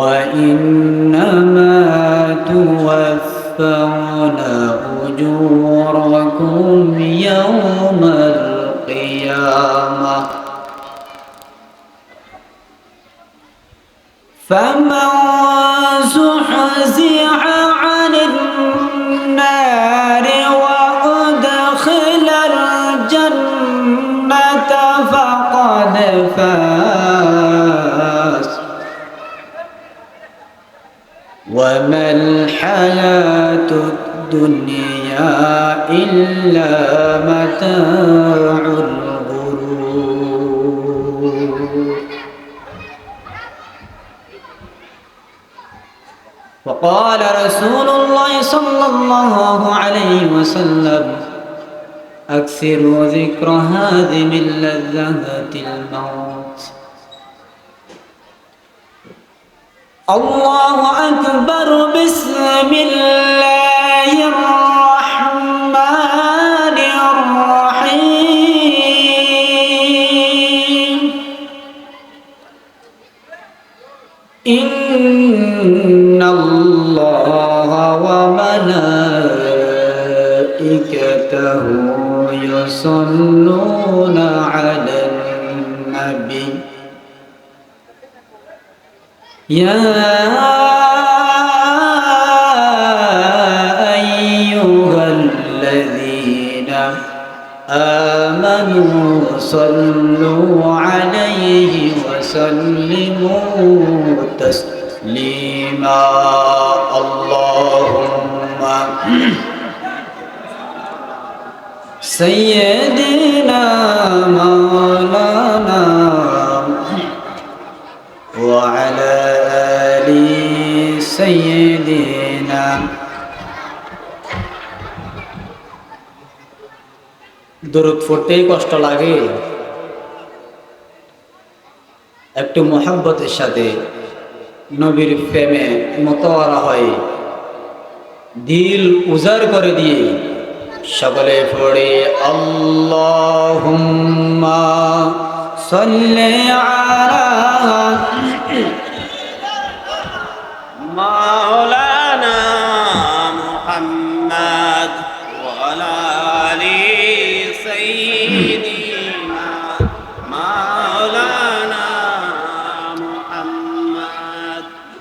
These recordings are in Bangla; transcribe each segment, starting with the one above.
وإنما توفون أجوركم يوم القيامة. فمن الحياة الدنيا إلا متاع الغرور. وقال رسول الله صلى الله عليه وسلم أكثروا ذكر هذه اللذات الموت. الله أكبر بسم الله الرحمن الرحيم. إن الله وملائكته يصلون على النبي. يا أيها الذين آمنوا صلوا عليه وسلموا تسليما. اللهم سيدنا দরুদ পড়তেই কষ্ট লাগে। একটু মোহাব্বতের সাথে নবীর প্রেমে মতোয়ারা হয়। দিল উজার করে দিয়ে সকলে পড়ে আল্লাহ সাল্লি আলা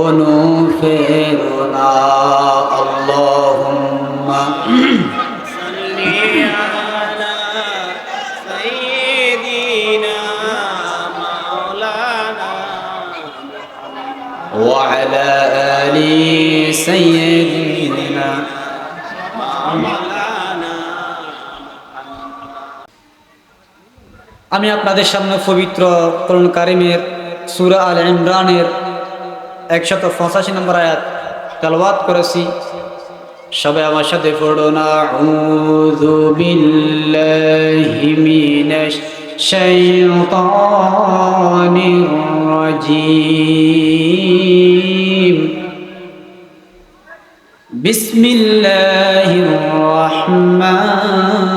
অনুফেরনা আল্লাহুম্মা صل على سيدنا مولانا وعلى آل سيدنا مولانا আমি আপনাদের সামনে পবিত্র কোরআন কারিমের সুরা আল ইমরানের একশত পঁচাশি নম্বর আয়াত তেলবাদ করেছি। সবাই আমার সাথে শাইতানির রাজিম। বিসমিল্লাহির রহমানির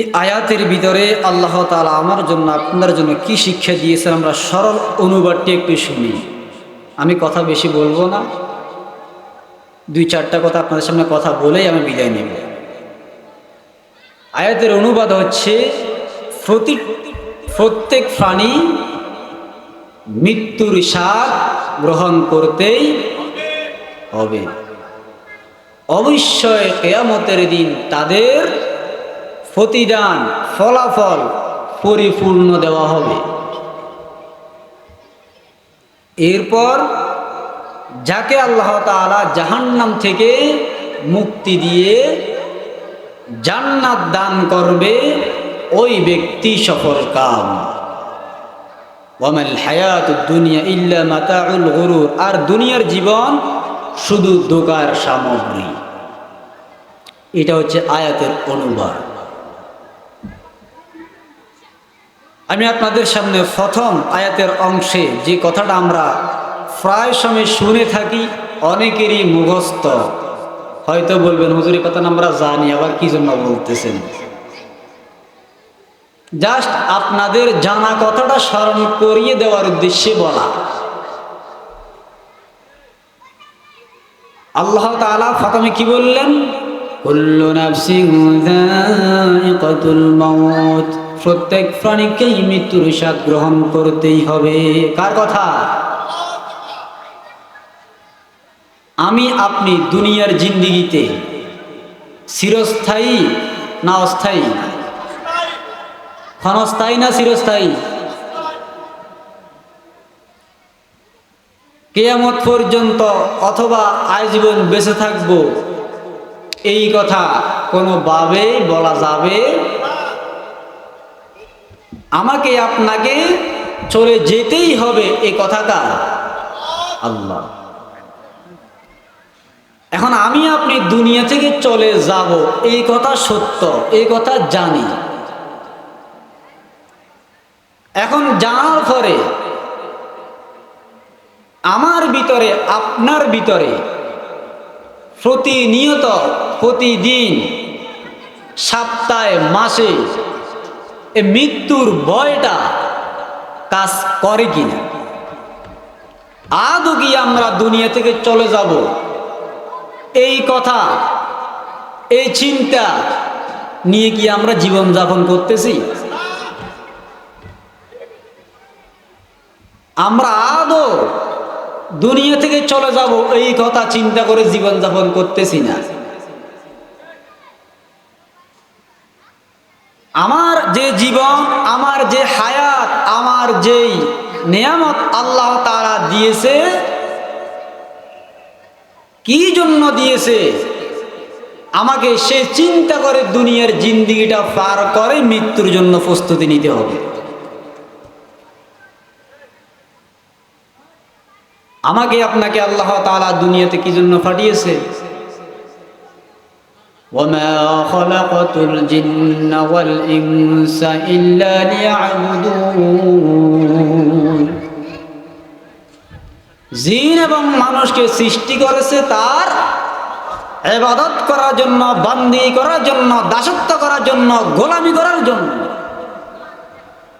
এই আয়াতের ভিতরে আল্লাহ তালা আমার জন্য, আপনার জন্য কি শিক্ষা দিয়েছেন আমরা সরল অনুবাদটি একটু শুনি। আমি কথা বেশি বলব না। দুই চারটা কথা আপনাদের সামনে কথা বলেই আমি বিদায় নেব। আয়াতের অনুবাদ হচ্ছে, প্রতি, প্রত্যেক প্রাণী মৃত্যুর স্বাদ গ্রহণ করতেই হবে। অবশ্যই কেয়ামতের দিন তাদের প্রতিদান, ফলাফল পরিপূর্ণ দেওয়া হবে। এরপর যাকে আল্লাহ তাআলা জাহান্নাম থেকে মুক্তি দিয়ে জান্নাত দান করবে, ওই ব্যক্তি সফল কাম। হায়াত দুনিয়া ইল্লা গরুর। আর দুনিয়ার জীবন শুধু দোকার সামগ্রী। এটা হচ্ছে আয়াতের অনুবাদ। আমি আপনাদের সামনে প্রথম আয়াতের অংশে যে কথাটা আমরা প্রায় সময় শুনে থাকি, অনেকেরই মুখস্থ। হয়তো বলবেন, হুজুরি কথা আমরা জানি, আবার কি জন্য বলতেছেন? জাস্ট আপনাদের জানা কথাটা স্মরণ করিয়ে দেওয়ার উদ্দেশ্যে বলা। আল্লাহ তাআলা প্রথমে কি বললেন? প্রত্যেক প্রাণীকেই মৃত্যুর স্বাদ গ্রহণ করতেই হবে। কার কথা? আমি আপনি দুনিয়ার জিন্দিগিতে চিরস্থায়ী না অস্থায়ী? ক্ষণস্থায়ী না চিরস্থায়ী? কেয়ামত পর্যন্ত অথবা আজীবন বেঁচে থাকব। এই কথা কোনোভাবে বলা যাবে আমাকে আপনাকে চলে যেতেই হবে এই কথাটা। আল্লাহ। এখন আমি আপনি দুনিয়া থেকে চলে যাব, এই কথা সত্য, এই কথা জানি। এখন জানার পরে আমার ভিতরে, আপনার ভিতরে প্রতিনিয়ত, প্রতিদিন, সপ্তাহে, মাসে এ মৃত্যুর ভয়টা কাজ করে কিনা? আদৌ কি আমরা দুনিয়া থেকে চলে যাব? এই কথা, এই চিন্তা নিয়ে কি আমরা জীবন যাপন করতেছি? আমরা আদৌ দুনিয়া থেকে চলে যাব, এই কথা চিন্তা করে জীবন যাপন করতেছি না। আমার যে জীবন, আমার যে হায়াত, আমার যেই নিয়ামত আল্লাহ তারা দিয়েছে, কি জন্য দিয়েছে? আমাকে সে চিন্তা করে দুনিয়ার জিন্দিগিটা পার করে মৃত্যুর জন্য প্রস্তুতি নিতে হবে। আমাকে আপনাকে আল্লাহ তালা দুনিয়াতে কি জন্য ফাটিয়েছে জিন এবং মানুষকে সৃষ্টি করেছে তার এবাদত করার জন্য বান্দি করার জন্য দাসত্ব করার জন্য গোলামি করার জন্য।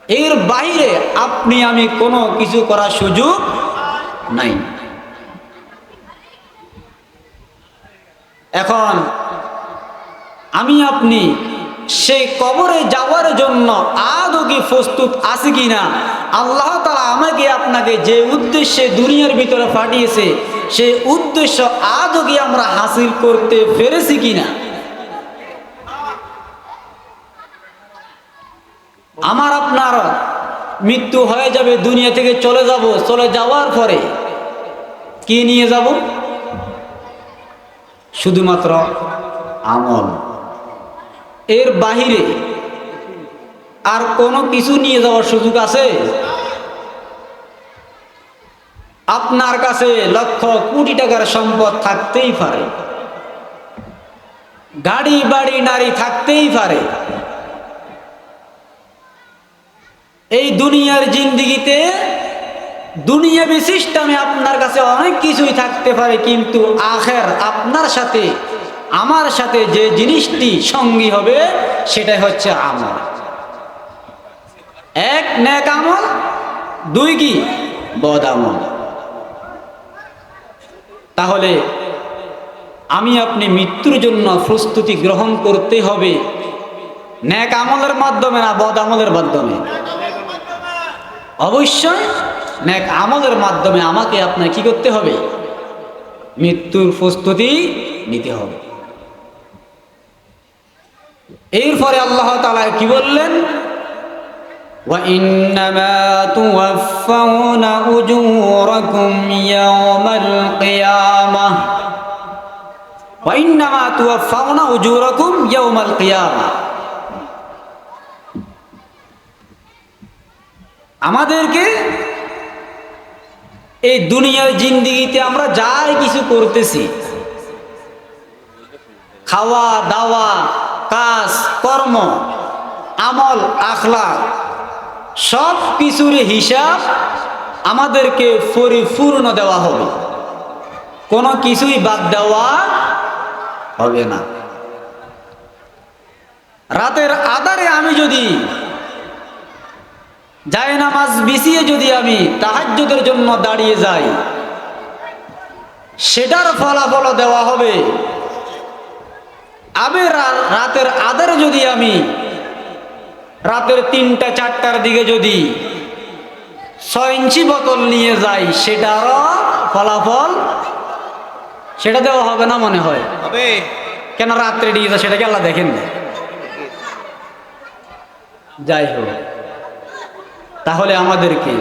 এর বাইরে আপনি আমি কোনো কিছু করার সুযোগ নাই এখন আমি আপনি সেই কবরে যাওয়ার জন্য আদৌ কি প্রস্তুত আছে কি না? আল্লাহ তালা আমাকে আপনাকে যে উদ্দেশ্যে দুনিয়ার ভিতরে পাঠিয়েছে, সেই উদ্দেশ্য আদৌ কি আমরা হাসিল করতে পেরেছি কি না? আমার আপনার মৃত্যু হয়ে যাবে, দুনিয়া থেকে চলে যাব, চলে যাওয়ার পরে কি নিয়ে যাব? শুধুমাত্র আমল। এর বাহিরে আর কোনো কিছু নিয়ে যাওয়ার সুযোগ আছে? আপনার কাছে লক্ষ কোটি টাকার সম্পদ থাকতেই পারে। গাড়ি, বাড়ি, নারী থাকতেই পারে। এই দুনিয়ার জিন্দিগিতে দুনিয়াবি সিস্টেমে আপনার কাছে অনেক কিছুই থাকতে পারে, কিন্তু আখের আপনার সাথে, আমার সাথে যে জিনিসটি সঙ্গী হবে, সেটাই হচ্ছে আমল। এক ন্যাক আমল, দুই কি? বদ আমল। তাহলে আমি আপনি মৃত্যুর জন্য প্রস্তুতি গ্রহণ করতে হবে ন্যাক আমলের মাধ্যমে না বদ আমলের মাধ্যমে? অবশ্যই ন্যাক আমলের মাধ্যমে আমাকে আপনার কি করতে হবে মৃত্যুর প্রস্তুতি নিতে হবে এরপরে আল্লাহ তালা কি বললেন وإنما توفون أجوركم يوم القيامة وإنما توفون أجوركم يوم القيامة আমাদেরকে এই দুনিয়ার জিন্দিগিতে আমরা যাই কিছু করতেছি। খাওয়া, দাওয়া, কাজ, কর্ম, আমল আখলা সব কিছুর হিসাব আমাদেরকে পরিপূর্ণ দেওয়া হবে। কোনো কিছুই বাদ দেওয়া হবে না। রাতের আধারে আমি যদি যায় নামাজ বিছিয়ে যদি আমি তাহাজ্যদের জন্য দাঁড়িয়ে যাই সেটার ফলাফল দেওয়া হবে। আবে রা- রাতের আধারে যদি আমি রাতের তিনটা চারটার দিকে যদি ছয় ইঞ্চি বোতল নিয়ে যাই সেটারও ফলাফল সেটা দেওয়া হবে না মনে হয়? হবে। কেন রাত্রে নিয়ে যা সেটাকে আল্লাহ দেখেন যাই হোক। তাহলে আমাদেরকে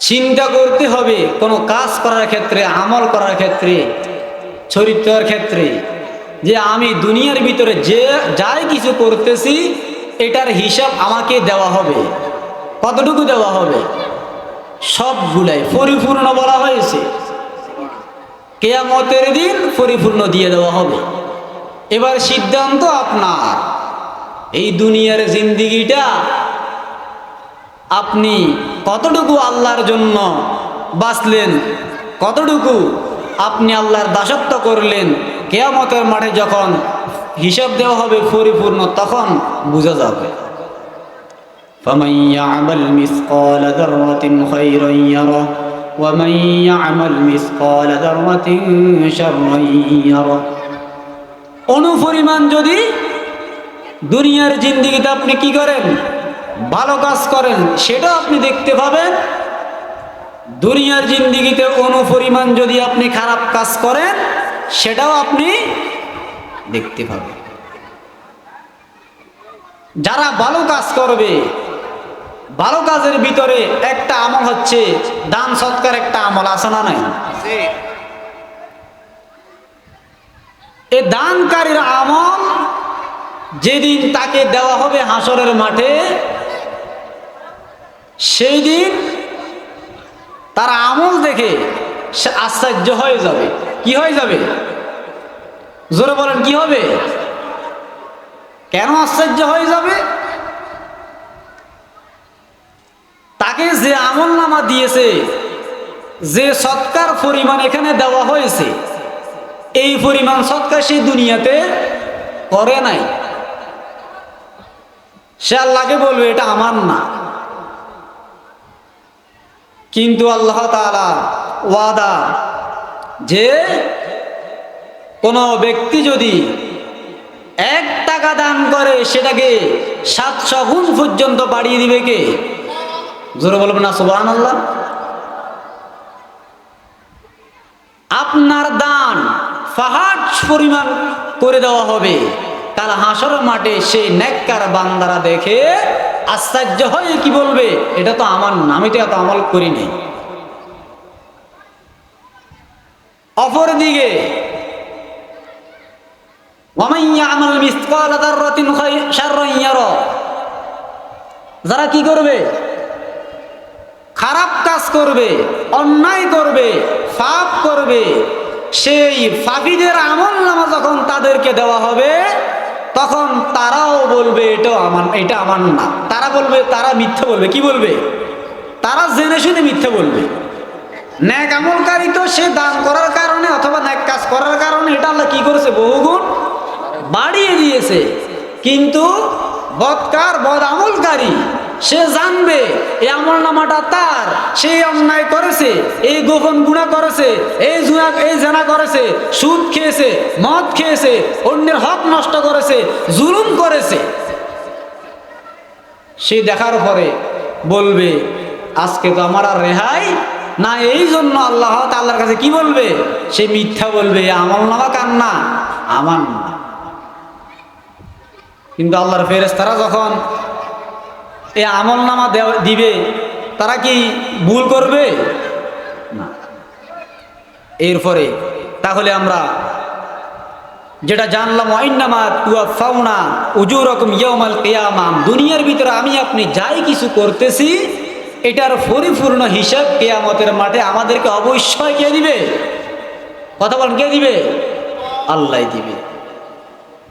চিন্তা করতে হবে কোনো কাজ করার ক্ষেত্রে, আমল করার ক্ষেত্রে, চরিত্রের ক্ষেত্রে, যে আমি দুনিয়ার ভিতরে যে যাই কিছু করতেছি, এটার হিসাব আমাকে দেওয়া হবে। কতটুকু দেওয়া হবে? সবগুলাই পরিপূর্ণ বলা হয়েছে। কেয়ামতের দিন পরিপূর্ণ দিয়ে দেওয়া হবে। এবার সিদ্ধান্ত আপনার। এই দুনিয়ার জিন্দিগিটা আপনি কতটুকু আল্লাহর জন্য বাঁচলেন কতটুকু আপনি আল্লাহর দাসত্ব করলেন কেয়ামতের মাঠে যখন হিসাব দেওয়া হবে পরিপূর্ণ তখন বোঝা যাবে فمن يعمل مثقال ذرة خيرا يره ومن يعمل مثقال ذرة شرا يره অনুপরিমাণ যদি দুনিয়ার জিন্দিগিতে আপনি কি করেন ভালো কাজ করেন সেটা আপনি দেখতে পাবেন। দুনিয়ার জিন্দিগিতে অনুপরিমাণ যদি আপনি খারাপ কাজ করেন সেটাও আপনি দেখতে পাবেন। যারা ভালো কাজ করবে ভালো কাজের ভিতরে একটা আমল হচ্ছে দান সৎকার একটা আমল আছে না নাই? এ দানকারীর আমল যেদিন তাকে দেওয়া হবে হাসরের মাঠে সেই দিন তার আমল দেখে সে আশ্চর্য হয়ে যাবে। কি হয়ে যাবে? জোরে বলেন, কি হবে? কেন আশ্চর্য হয়ে যাবে? তাকে যে আমল নামা দিয়েছে, যে সৎকার পরিমাণ এখানে দেওয়া হয়েছে, এই পরিমাণ সৎকার সে দুনিয়াতে করে নাই। সে আল্লাহকে বলবে, এটা আমার না। কিন্তু আল্লাহ ওয়াদা যে কোনো ব্যক্তি যদি এক টাকা দান করে, সেটাকে সাতশো গুণ পর্যন্ত বাড়িয়ে দিবে কে? জোরে বলবেন না সুবাহ আল্লাহ আপনার দান ফাহাট পরিমাণ করে দেওয়া হবে। কাল হাসর মাঠে সেই নেককার বান্দারা দেখে আশ্চর্য হয়ে কি বলবে? এটা তো আমার না, আমি তো এত আমল করিনি। অপর দিকে আমাল মিসকাল দাররাতিন যারা কি করবে? খারাপ কাজ করবে, অন্যায় করবে, পাপ করবে, সেই ফাফিদের আমল নামা যখন তাদেরকে দেওয়া হবে তখন তারাও বলবে, এটাও আমার, এটা আমার না। তারা বলবে, তারা মিথ্যা বলবে। কি বলবে? তারা জেনে শুনে মিথ্যা বলবে। ন্যাক আমলকারী তো সে দান করার কারণে অথবা ন্যাক কাজ করার কারণে এটা আল্লাহ কি করেছে? বহুগুণ বাড়িয়ে দিয়েছে। কিন্তু বদকার বদ আমলকারী সে জানবে এই আমল নামাটা তার সেই অন্যায় করেছে, এই গোপন গুণা করেছে, এই জুয়া, এই জেনা করেছে, সুদ খেয়েছে, মদ খেয়েছে, অন্যের হক নষ্ট করেছে, জুলুম করেছে। সে দেখার পরে বলবে, আজকে তো আমার আর রেহাই না, এই জন্য আল্লাহ আল্লাহর কাছে কি বলবে? সে মিথ্যা বলবে আমল নামা কান্না আমার না। কিন্তু আল্লাহর ফেরেস তারা যখন এই আমল নামা দিবে, তারা কি ভুল করবে? না। এরপরে, তাহলে আমরা যেটা জানলাম, ওয়াইন্নামা তুয়া ফাউনা উজু রকম ইয়মাল কেয়ামাম দুনিয়ার ভিতরে আমি আপনি যাই কিছু করতেছি, এটার পরিপূর্ণ হিসাব কেয়ামতের মাঠে আমাদেরকে অবশ্যই কে দিবে? কথা বলেন, কে দিবে? আল্লাহ দিবে।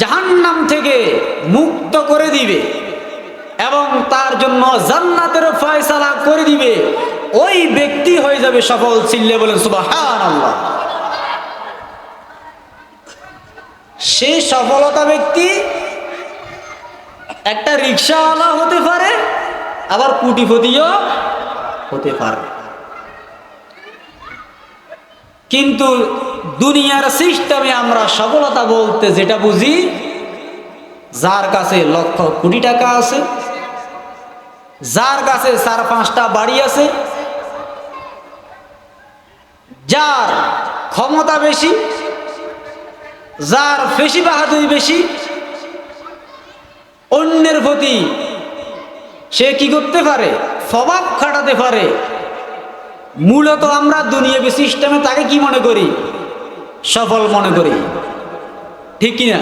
জাহান্নাম থেকে মুক্ত করে দিবে এবং তার জন্য জান্নাতের ফয়সালা করে দিবে। ওই ব্যক্তি হয়ে যাবে সফল চিল্লে বলেন সুবাহান আল্লাহ সেই সফলতা ব্যক্তি একটা রিক্সাওয়ালা হতে পারে, আবার কুটিপতিও হতে পারে। কিন্তু দুনিয়ার সিস্টেমে আমরা সফলতা বলতে যেটা বুঝি, যার কাছে লক্ষ কোটি টাকা আছে, যার কাছে চার পাঁচটা বাড়ি আছে, যার ক্ষমতা বেশি, যার ফেসি বাহাদুরি বেশি, অন্যের প্রতি সে কি করতে পারে? স্বভাব খাটাতে পারে। মূলত আমরা দুনিয়াবি সিস্টেমে তাকে কি মনে করি? সফল মনে করি। ঠিক কিনা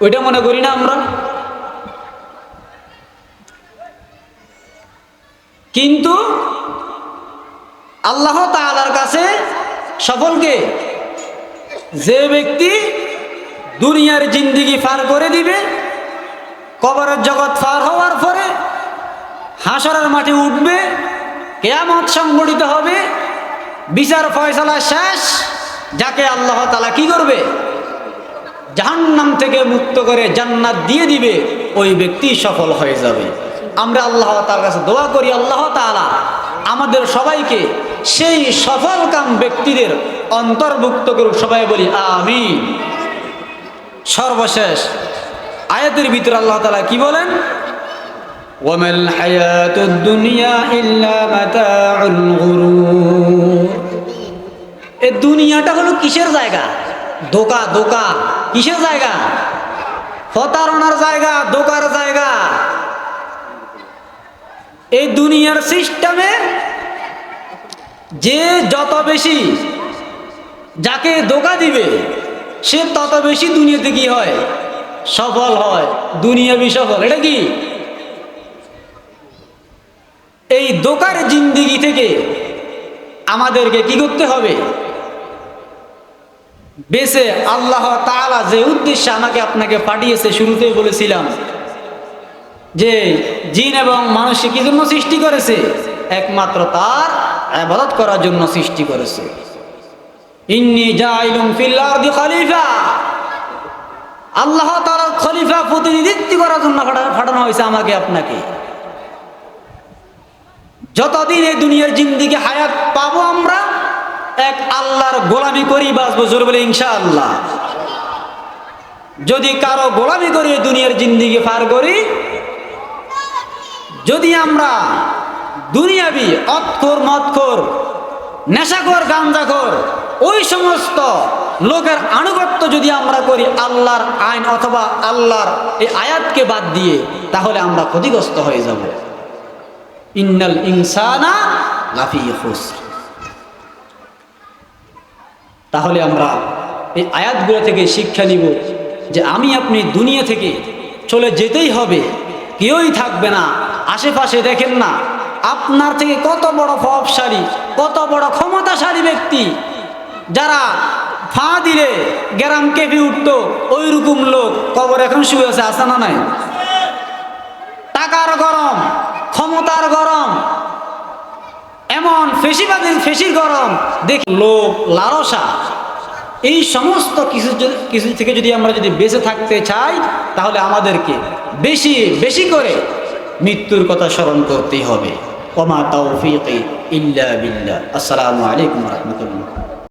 ওইটা মনে করি না আমরা। কিন্তু আল্লাহ তালার কাছে সফলকে যে ব্যক্তি দুনিয়ার জিন্দিগি পার করে দিবে, কবরের জগৎ পার হওয়ার পরে হাসরের মাঠে উঠবে কেয়ামত সংগঠিত হবে, বিচার ফয়সালা শেষ, যাকে আল্লাহ তালা কি করবে? জাহান্নাম থেকে মুক্ত করে জান্নাত দিয়ে দিবে, ওই ব্যক্তি সফল হয়ে যাবে। আমরা আল্লাহ তার কাছে দোয়া করি, আল্লাহ তালা আমাদের সবাইকে সেই সফল কাম ব্যক্তিদের অন্তর্ভুক্ত করুক, সবাই বলি আমি সর্বশেষ আয়াতের ভিতরে আল্লাহ তালা কি বলেন? وما الحياة الدنيا إلا متاع الغرور এই দুনিয়াটা হলো কিসের জায়গা দোকা দোকা কিসের জায়গা প্রতারণার জায়গা দোকার জায়গা এই দুনিয়ার সিস্টেমে যে যত বেশি যাকে দোকা দিবে সে তত বেশি দুনিয়াতে কি হয় সফল হয় দুনিয়াবি সফল এটা কি এই দোকার জিন্দিগি থেকে আমাদেরকে কি করতে হবে? বেছে আল্লাহ তাআলা যে উদ্দেশ্যে আমাকে আপনাকে পাঠিয়েছে শুরুতে বলেছিলাম যে জিন এবং মানুষকে কি জন্য সৃষ্টি করেছে? একমাত্র তার আবাদত করার জন্য সৃষ্টি করেছে। ইন্নি খলিফা। আল্লাহ তাআলা খলিফা প্রতিনিধিত্ব করার জন্য পাঠানো হয়েছে আমাকে আপনাকে। যতদিন এই দুনিয়ার জিন্দিগি হায়াত পাবো আমরা, এক আল্লাহর গোলামি করি বাঁচবো জোর বলে ইনশাআল্লাহ। যদি কারও গোলামি করি দুনিয়ার জিন্দিগি পার করি, যদি আমরা দুনিয়াবি অৎকর মৎকর, নেশাখোর, গাঞ্জাখোর, ওই সমস্ত লোকের আনুগত্য যদি আমরা করি আল্লাহর আইন অথবা আল্লাহর এই আয়াতকে বাদ দিয়ে, তাহলে আমরা ক্ষতিগ্রস্ত হয়ে যাব। ইন্নাল ইনসানা লাফি তাহলে আমরা এই আয়াতগুলো থেকে শিক্ষা নিব যে আমি আপনি দুনিয়া থেকে চলে যেতেই হবে, কেউই থাকবে না, আশেপাশে দেখেন না। আপনার থেকে কত বড় প্রভাবশালী, কত বড় ক্ষমতাশালী ব্যক্তি যারা ফা দিলে গ্রাম কেঁপে উঠত ওই রকম লোক কবর এখন শুয়ে আছে আসা না নাই? টাকার গরম ক্ষমতার গরম। এমন ফেসিবাদীর ফেসির গরম। দেখি লোক লালসা, এই সমস্ত কিছু কিছু থেকে যদি আমরা যদি বেঁচে থাকতে চাই, তাহলে আমাদেরকে বেশি বেশি করে মৃত্যুর কথা স্মরণ করতেই হবে। ওমা তৌফিক ইল্লা বিল্লাহ। আসসালামু আলাইকুম রহমতুল্লাহ।